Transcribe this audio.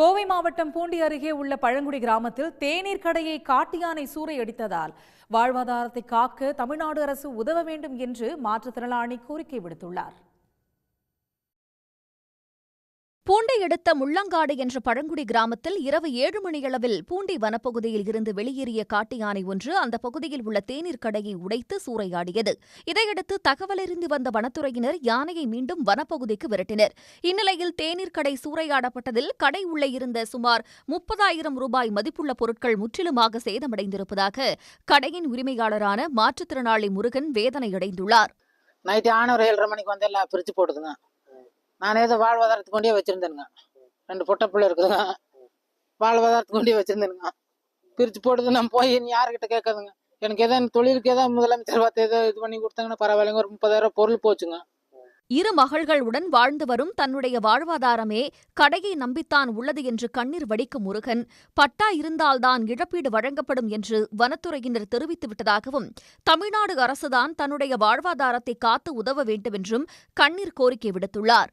கோவை மாவட்டம் பூண்டி அருகே உள்ள பழங்குடி கிராமத்தில் தேநீர் கடையை காட்டுயானை சூறையடித்ததால் வாழ்வாதாரத்தை காக்க தமிழ்நாடு அரசு உதவ வேண்டும் என்று மாற்றுத்திறனாளி கோரிக்கை விடுத்துள்ளார். பூண்டை அடுத்த முள்ளங்காடு என்ற பழங்குடி கிராமத்தில் இரவு ஏழு மணியளவில் பூண்டி வனப்பகுதியில் இருந்து வெளியேறிய காட்டு யானை ஒன்று அந்த பகுதியில் உள்ள தேநீர் கடையை உடைத்து சூறையாடியது. இதையடுத்து தகவலறிந்து வந்த வனத்துறையினர் யானையை மீண்டும் வனப்பகுதிக்கு விரட்டினர். இந்நிலையில் தேநீர் கடை சூறையாடப்பட்டதில் கடை உள்ளே இருந்த சுமார் முப்பதாயிரம் ரூபாய் மதிப்புள்ள பொருட்கள் முற்றிலுமாக சேதமடைந்திருப்பதாக கடையின் உரிமையாளரான மாற்றுத்திறனாளி முருகன் வேதனையடைந்துள்ளார். நைட்டு ஏழரை மணிக்கு வந்து எல்லாம் பிரித்து நான் ஏதோ வாழ்வாதாரத்துக்கு கொண்டே வச்சுருந்தேனுங்க. ரெண்டு பொட்டை பிள்ளை இருக்குதுங்க. வாழ்வாதாரத்துக்கு கொண்டே வச்சுருந்தேனுங்க. பிரித்து போடுது நான் போய் இனி யாருக்கிட்ட கேட்காதுங்க எனக்கு எதோ தொழிலுக்கு ஏதோ முதலமைச்சர் பார்த்து ஏதோ இது பண்ணி கொடுத்தாங்கன்னா பரவாயில்லைங்க. ஒரு முப்பதாயிரம் பொருள் போச்சுங்க. இரு மகள்களுடன் வாழ்ந்து வரும் தன்னுடைய வாழ்வாதாரமே கடையை நம்பித்தான் உள்ளது என்று கண்ணீர் வடிக்கும் முருகன் பட்டா இருந்தால்தான் இழப்பீடு வழங்கப்படும் என்று வனத்துறையினர் தெரிவித்துவிட்டதாகவும் தமிழ்நாடு அரசுதான் தன்னுடைய வாழ்வாதாரத்தை காத்து உதவ வேண்டுமென்றும் கண்ணீர் கோரிக்கை விடுத்துள்ளார்.